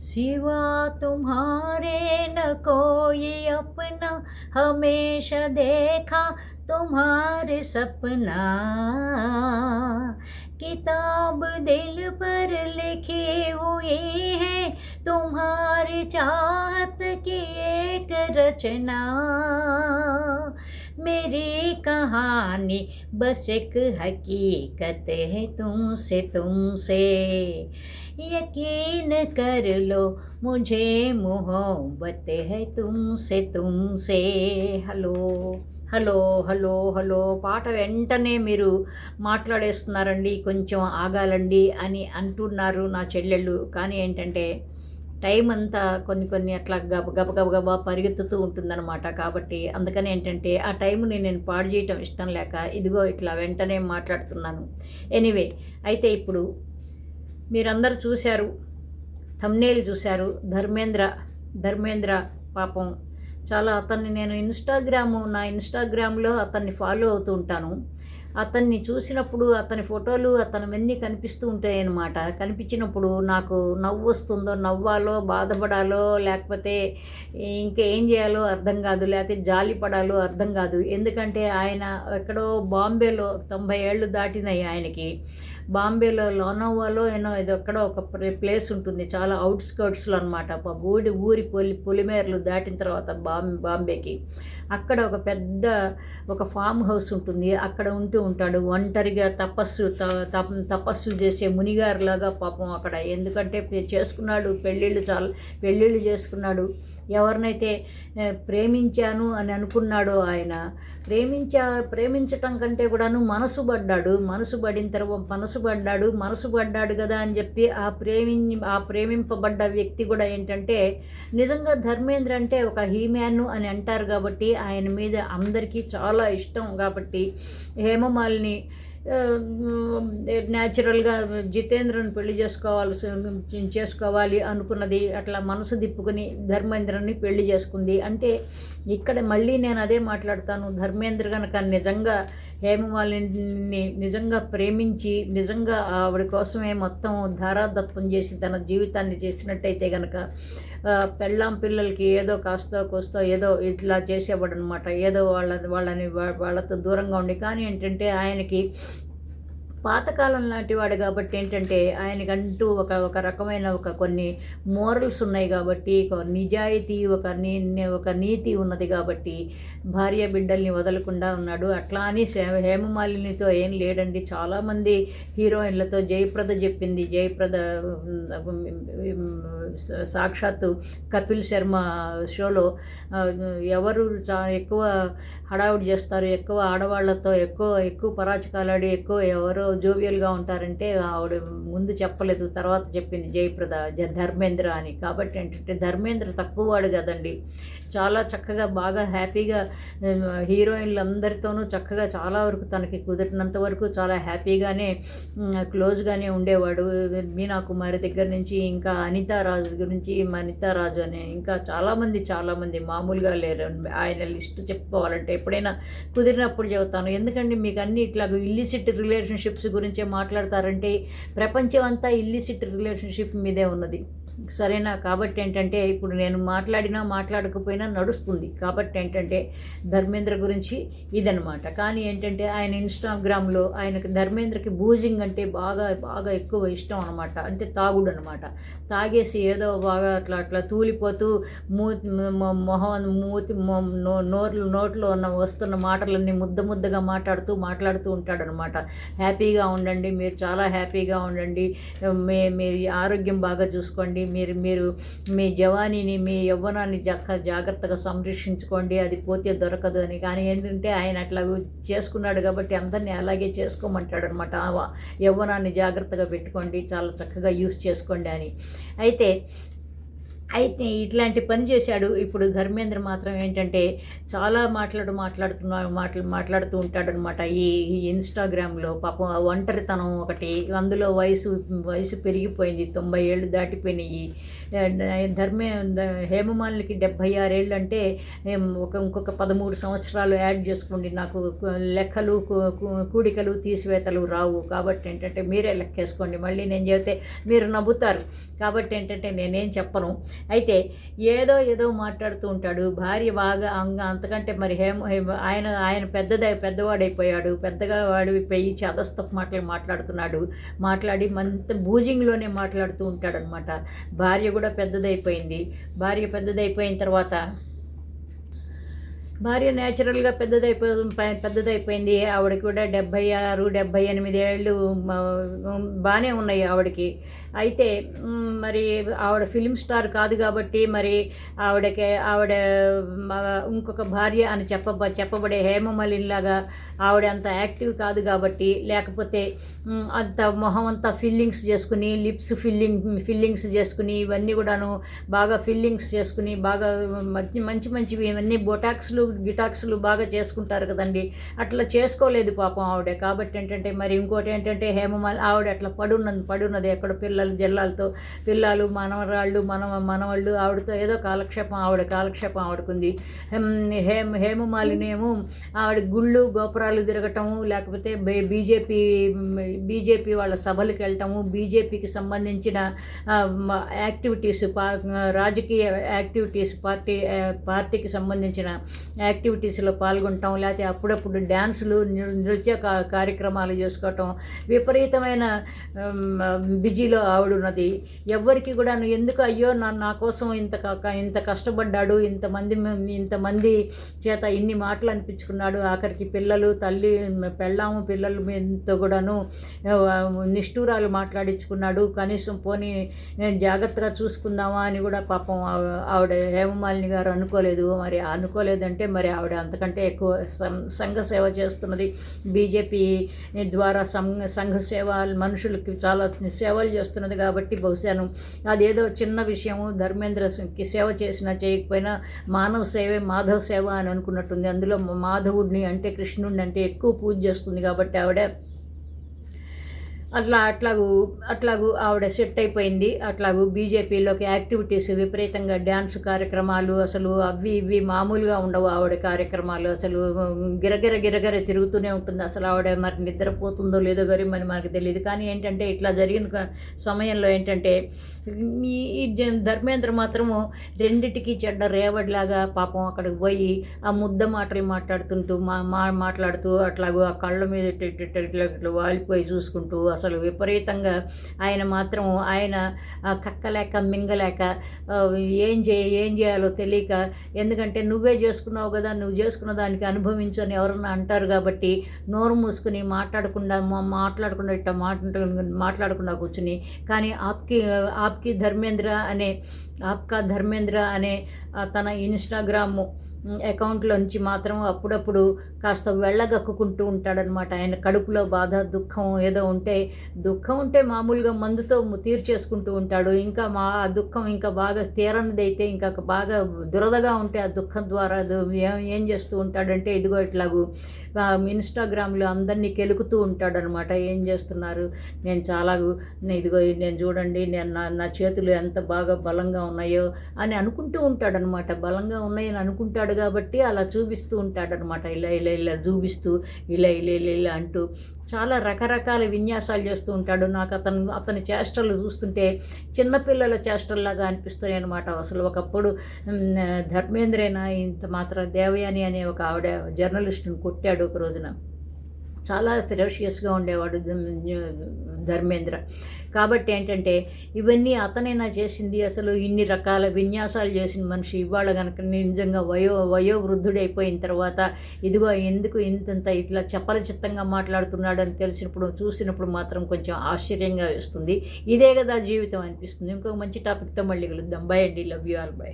सिवा तुम्हारे न कोई अपना हमेशा देखा तुम्हारे सपना। किताब दिल पर लिखी हुई है, तुम्हारी चाहत की एक रचना। मेरी कहानी बस एक हकीकत है तुमसे तुमसे। यकीन कर लो, मुझे मोहब्बत है तुमसे तुमसे। హలో హలో హలో హలో పాట వెంటనే మీరు మాట్లాడేస్తున్నారండి కొంచెం ఆగాలండి అని అంటున్నారు నా చెల్లెళ్ళు. కానీ ఏంటంటే టైం అంతా కొన్ని కొన్ని అట్లా గబ గబ గబ గబ పరిగెత్తుతూ ఉంటుందన్నమాట. కాబట్టి అందుకని ఏంటంటే ఆ టైంని నేను పాడు చేయటం ఇష్టం లేక ఇదిగో ఇట్లా వెంటనే మాట్లాడుతున్నాను. ఎనీవే అయితే ఇప్పుడు మీరందరూ చూశారు థమ్నేల్ చూశారు ధర్మేంద్ర ధర్మేంద్ర పాపం చాలా అతన్ని నేను ఇన్స్టాగ్రాము నా ఇన్స్టాగ్రామ్లో అతన్ని ఫాలో అవుతూ ఉంటాను. అతన్ని చూసినప్పుడు అతని ఫోటోలు అతనివన్నీ కనిపిస్తూ ఉంటాయన్నమాట కనిపించినప్పుడు నాకు నవ్వు వస్తుందో నవ్వాలో బాధపడాలో లేకపోతే ఇంకా ఏం చేయాలో అర్థం కాదు లేకపోతే జాలి పడాలో అర్థం కాదు. ఎందుకంటే ఆయన ఎక్కడో బాంబేలో తొంభై ఏళ్ళు దాటినాయి ఆయనకి. బాంబేలో లోనోవాలో ఏనో ఇది ఎక్కడో ఒక ప్లేస్ ఉంటుంది. చాలా అవుట్స్కర్ట్స్లో అనమాట ఊడి ఊరి పొలి పొలిమేరలు దాటిన తర్వాత బాం బాంబేకి. అక్కడ ఒక పెద్ద ఒక ఫామ్ హౌస్ ఉంటుంది. అక్కడ ఉంటూ ఉంటాడు. ఒంటరిగా తపస్సు త- తప- తపస్సు చేసే మునిగారులాగా పాపం అక్కడ. ఎందుకంటే చేసుకున్నాడు పెళ్ళిళ్ళు చాలా పెళ్ళిళ్ళు చేసుకున్నాడు. ఎవరినైతే ప్రేమించాను అని అనుకున్నాడో ఆయన ప్రేమించా ప్రేమించటం కంటే కూడాను మనసు పడ్డాడు. మనసు పడిన తర్వాత మనసు పడ్డాడు మనసు పడ్డాడు కదా అని చెప్పి ఆ ప్రేమి ఆ ప్రేమింపబడ్డ వ్యక్తి కూడా ఏంటంటే నిజంగా ధర్మేంద్ర అంటే ఒక హీమ్యాన్ అని అంటారు కాబట్టి ఆయన మీద అందరికీ చాలా ఇష్టం కాబట్టి హేమమాలిని న్యాచురల్గా జితేంద్రుని పెళ్ళి చేసుకోవాల్సి చేసుకోవాలి అనుకున్నది అట్లా మనసు దిప్పుకుని ధర్మేంద్రని పెళ్ళి చేసుకుంది. అంటే ఇక్కడ మళ్ళీ నేను అదే మాట్లాడతాను. ధర్మేంద్ర కనుక నిజంగా హేమమాలిని నిజంగా ప్రేమించి నిజంగా ఆవిడ కోసమే మొత్తం ధారాదత్తం చేసి తన జీవితాన్ని చేసినట్టయితే కనుక పెళ్ళాం పిల్లలకి ఏదో కాస్తో కోస్తో ఏదో ఇట్లా చేసేవాడు అనమాట ఏదో వాళ్ళ వాళ్ళని వాళ్ళతో దూరంగా ఉండి. కానీ ఏంటంటే ఆయనకి పాతకాలం లాంటి వాడు కాబట్టి ఏంటంటే ఆయనకంటూ ఒక ఒక రకమైన ఒక కొన్ని మోరల్స్ ఉన్నాయి కాబట్టి ఒక నిజాయితీ ఒక నీ ఒక నీతి ఉన్నది కాబట్టి భార్య బిడ్డల్ని వదలకుండా ఉన్నాడు. అట్లా అని హేమమాలినితో ఏం లేడండి. చాలామంది హీరోయిన్లతో జయప్రద చెప్పింది. జయప్రద సాక్షాత్తు కపిల్ శర్మ షోలో ఎవరు చా ఎక్కువ హడావుడి చేస్తారు ఎక్కువ ఆడవాళ్ళతో ఎక్కువ ఎక్కువ పరాచకాలాడి ఎక్కువ ఎవరో జోవియల్గా ఉంటారంటే ఆవిడ ముందు చెప్పలేదు తర్వాత చెప్పింది జయప్రద ధర్మేంద్ర అని. కాబట్టి ఏంటంటే ధర్మేంద్ర తక్కువ వాడు కదండి. చాలా చక్కగా బాగా హ్యాపీగా హీరోయిన్లు అందరితోనూ చక్కగా చాలా వరకు తనకి కుదిరినంత వరకు చాలా హ్యాపీగానే క్లోజ్గానే ఉండేవాడు. మీనా కుమారి దగ్గర నుంచి ఇంకా అనితారాజు గురించి అనితా రాజు అనే ఇంకా చాలామంది చాలామంది మామూలుగా లేరు. ఆయన లిస్ట్ చెప్పుకోవాలంటే ఎప్పుడైనా కుదిరినప్పుడు చెబుతాను. ఎందుకంటే మీకు అన్ని ఇట్లా ఇల్లిసిట్ రిలేషన్షిప్స్ గురించే మాట్లాడతారంటే ప్రపంచం అంతా ఇల్లిసిట్ రిలేషన్షిప్ మీదే ఉన్నది. సరేనా? కాబట్టి ఏంటంటే ఇప్పుడు నేను మాట్లాడినా మాట్లాడకపోయినా నడుస్తుంది. కాబట్టి ఏంటంటే ధర్మేంద్ర గురించి ఇదనమాట కానీ ఏంటంటే ఆయన ఇన్స్టాగ్రామ్లో ఆయనకి ధర్మేంద్రకి బూజింగ్ అంటే బాగా బాగా ఎక్కువ ఇష్టం అనమాట అంటే తాగుడు అనమాట తాగేసి ఏదో బాగా అట్లా అట్లా తూలిపోతూ మూతి మొహం మూతి నోట్లు నోట్లో ఉన్న వస్తున్న మాటలన్నీ ముద్ద ముద్దగా మాట్లాడుతూ మాట్లాడుతూ ఉంటాడనమాట హ్యాపీగా ఉండండి. మీరు చాలా హ్యాపీగా ఉండండి. మీ మీ ఆరోగ్యం బాగా చూసుకోండి. మీరు మీరు మీ జవానీని మీ యవ్వనాన్ని జక్క జాగ్రత్తగా సంరక్షించుకోండి. అది పోతే దొరకదు అని. కానీ ఏంటంటే ఆయన అట్లా చేసుకున్నాడు కాబట్టి అందరినీ అలాగే చేసుకోమంటాడు అనమాట యవ్వనాన్ని జాగ్రత్తగా పెట్టుకోండి. చాలా చక్కగా యూస్ చేసుకోండి అని. అయితే అయితే ఇట్లాంటి పని చేశాడు. ఇప్పుడు ధర్మేంద్ర మాత్రం ఏంటంటే చాలా మాట్లాడు మాట్లాడుతున్నా మాట్లా మాట్లాడుతూ ఉంటాడనమాట ఈ ఈ ఇన్స్టాగ్రామ్లో పాపం ఒంటరితనం ఒకటి అందులో వయసు వయసు పెరిగిపోయింది తొంభై ఏళ్ళు దాటిపోయినాయి. ధర్మే హేమమాలినికి డెబ్భై ఆరేళ్ళు అంటే ఒక ఇంకొక పదమూడు సంవత్సరాలు యాడ్ చేసుకోండి. నాకు లెక్కలు కు- కూడికలు తీసివేతలు రావు. కాబట్టి ఏంటంటే మీరే లెక్కేసుకోండి. మళ్ళీ నేను చెబితే మీరు నవ్వుతారు. కాబట్టి ఏంటంటే నేనేం చెప్పను. అయితే ఏదో ఏదో మాట్లాడుతూ ఉంటాడు. భార్య బాగా అంగ అంతకంటే మరి హేమ ఆయన ఆయన పెద్దదై పెద్దవాడైపోయాడు. పెద్దగా వాడు పెయ్యి చదస్తపు మాటలు మాట్లాడుతున్నాడు. మాట్లాడి మంత బూజింగ్లోనే మాట్లాడుతూ ఉంటాడనమాట భార్య కూడా పెద్దదైపోయింది. భార్య పెద్దదైపోయిన తర్వాత భార్య న్యాచురల్గా పెద్దదైపో పెద్దదైపోయింది. ఆవిడకి కూడా డెబ్భై ఆరు డెబ్భై ఎనిమిది ఏళ్ళు బాగానే ఉన్నాయి ఆవిడకి. అయితే మరి ఆవిడ ఫిలిం స్టార్ కాదు కాబట్టి మరి ఆవిడకి ఆవిడ ఇంకొక భార్య అని చెప్పబ చెప్పబడే హేమమాలిని లాగా ఆవిడ అంత యాక్టివ్ కాదు కాబట్టి లేకపోతే అంత మొహం అంతా ఫిల్లింగ్స్ చేసుకుని లిప్స్ ఫిల్లింగ్ ఫిల్లింగ్స్ చేసుకుని ఇవన్నీ కూడాను బాగా ఫిల్లింగ్స్ చేసుకుని బాగా మంచి మంచి మంచివి ఇవన్నీ బొటాక్స్లు గిటాక్స్లు బాగా చేసుకుంటారు కదండి. అట్లా చేసుకోలేదు పాపం ఆవిడ. కాబట్టి ఏంటంటే మరి ఇంకోటి ఏంటంటే హేమమాలి ఆవిడ అట్లా పడున్నది పడున్నది ఎక్కడ పిల్లలు జిల్లాలతో పిల్లలు మనవరాళ్ళు మనవ మనవాళ్ళు ఆవిడతో ఏదో కాలక్షేపం ఆవిడ కాలక్షేపం ఆవిడకుంది. హేమ హేమమాలినేమో ఆవిడ గుళ్ళు గోపురాలు తిరగటము లేకపోతే బీజేపీ బీజేపీ వాళ్ళ సభలకు వెళ్ళటము బీజేపీకి సంబంధించిన యాక్టివిటీస్ పా రాజకీయ యాక్టివిటీస్ పార్టీ పార్టీకి సంబంధించిన యాక్టివిటీస్లో పాల్గొనటం లేకపోతే అప్పుడప్పుడు డ్యాన్సులు నృ- నృత్య కార్యక్రమాలు చేసుకోవటం విపరీతమైన బిజీలో బిజీలో ఆవిడున్నది. ఎవ్వరికి కూడా నువ్వు ఎందుకు అయ్యో నా నా కోసం ఇంత క- ఇంత కష్టపడ్డాడు ఇంతమంది ఇంతమంది చేత ఇన్ని మాటలు అనిపించుకున్నాడు. ఆఖరికి పిల్లలు తల్లి పెళ్ళాము పిల్లలు మీతో కూడాను నిష్ఠూరాలు మాట్లాడించుకున్నాడు. కనీసం పోనీ జాగ్రత్తగా చూసుకుందామా అని కూడా పాపం ఆవిడ హేమమాలిని గారు అనుకోలేదు. మరి అనుకోలేదంటే మరి ఆవిడ. అంతకంటే ఎక్కువ సం- సంఘ సేవ చేస్తున్నది బీజేపీ ద్వారా సంఘ సంఘ సేవ మనుషులకి చాలా సేవలు చేస్తున్నది కాబట్టి బహుశాను అదేదో చిన్న విషయము ధర్మేంద్రకి సేవ చేసినా చేయకపోయినా మానవ సేవే మాధవ సేవ అని అనుకున్నట్టుంది. అందులో మాధవుడిని అంటే కృష్ణుడిని అంటే ఎక్కువ పూజ చేస్తుంది కాబట్టి ఆవిడ అట్లా అట్లాగూ అట్లాగూ ఆవిడ సెట్ అయిపోయింది. అట్లాగూ బీజేపీలోకి యాక్టివిటీస్ విపరీతంగా డ్యాన్స్ కార్యక్రమాలు అసలు అవి ఇవి మామూలుగా ఉండవు ఆవిడ కార్యక్రమాలు. అసలు గిరగిర గిరగిర తిరుగుతూనే ఉంటుంది. అసలు ఆవిడ మరి నిద్రపోతుందో లేదో గారి మరి మనకు తెలియదు కానీ ఏంటంటే ఇట్లా జరిగిన సమయంలో ఏంటంటే ఈ ధర్మేంద్ర మాత్రము రెండిటికి చెడ్డ రేవడిలాగా పాపం అక్కడికి పోయి ఆ ముద్ద మాటలు మాట్లాడుతుంటూ మా మా మాట్లాడుతూ అట్లాగూ ఆ కళ్ళ మీద ఇట్లా వాలిపోయి చూసుకుంటూ అసలు విపరీతంగా ఆయన మాత్రం ఆయన కక్కలేక మింగలేక ఏం చేయ ఏం చేయాలో తెలియక ఎందుకంటే నువ్వే చేసుకున్నావు కదా నువ్వు చేసుకున్న దానికి అనుభవించని ఎవరన్నా అంటారు కాబట్టి నోరు మూసుకుని మాట్లాడకుండా మా- మాట్లాడకుండా ఇట్లా మాట్లా మాట్లాడకుండా కూర్చుని కానీ ఆప్కి ఆప్కి ధర్మేంద్ర అనే ఆప్కా ధర్మేంద్ర అనే తన ఇన్స్టాగ్రామ్ అకౌంట్లోంచి మాత్రం అప్పుడప్పుడు కాస్త వెళ్ళగక్కుకుంటూ ఉంటాడనమాట ఆయన కడుపులో బాధ దుఃఖం ఏదో ఉంటే దుఃఖం ఉంటే మామూలుగా మందుతో తీర్చేసుకుంటూ ఉంటాడు. ఇంకా మా ఆ దుఃఖం ఇంకా బాగా తీరనిదైతే ఇంకా బాగా దురదగా ఉంటే ఆ దుఃఖం ద్వారా ఏం ఏం చేస్తూ ఉంటాడంటే ఇదిగో ఇట్లాగూ ఇన్స్టాగ్రామ్లో అందరినీ కెలుకుతూ ఉంటాడనమాట. ఏం చేస్తున్నారు? నేను చాలా ఇదిగో నేను చూడండి నేను నా నా చేతులు ఎంత బాగా బలంగా ఉన్నాయో అని అనుకుంటూ ఉంటాడనమాట. బలంగా ఉన్నాయని అనుకుంటాడు కాబట్టి అలా చూపిస్తూ ఉంటాడనమాట. ఇలా ఇలా ఇలా చూపిస్తూ ఇలా ఇలా ఇలా ఇలా అంటూ చాలా రకరకాల విన్యాసాలు చేస్తూ ఉంటాడు. నాకు అతను అతని చేష్టలు చూస్తుంటే చిన్నపిల్లల చేష్టల్లాగా అనిపిస్తాయి అనమాట అసలు ఒకప్పుడు ధర్మేంద్రేనా ఇంత మాత్రం దేవయాని అనే ఒక ఆవిడ జర్నలిస్టుని కొట్టాడు ఒక రోజున. చాలా ఫెరోషియస్గా ఉండేవాడు ధర్మేంద్ర. కాబట్టి ఏంటంటే ఇవన్నీ అతనైనా చేసింది? అసలు ఇన్ని రకాల విన్యాసాలు చేసిన మనిషి ఇవాళ కనుక నిజంగా వయో వయోవృద్ధుడైపోయిన తర్వాత ఇదిగో ఎందుకు ఇంతంత ఇట్లా చపలచిత్తంగా మాట్లాడుతున్నాడు అని తెలిసినప్పుడు చూసినప్పుడు మాత్రం కొంచెం ఆశ్చర్యంగా వేస్తుంది. ఇదే కదా జీవితం అనిపిస్తుంది. ఇంకొక మంచి టాపిక్తో మళ్ళీ కలుద్దాం. బై అండి. Love you all by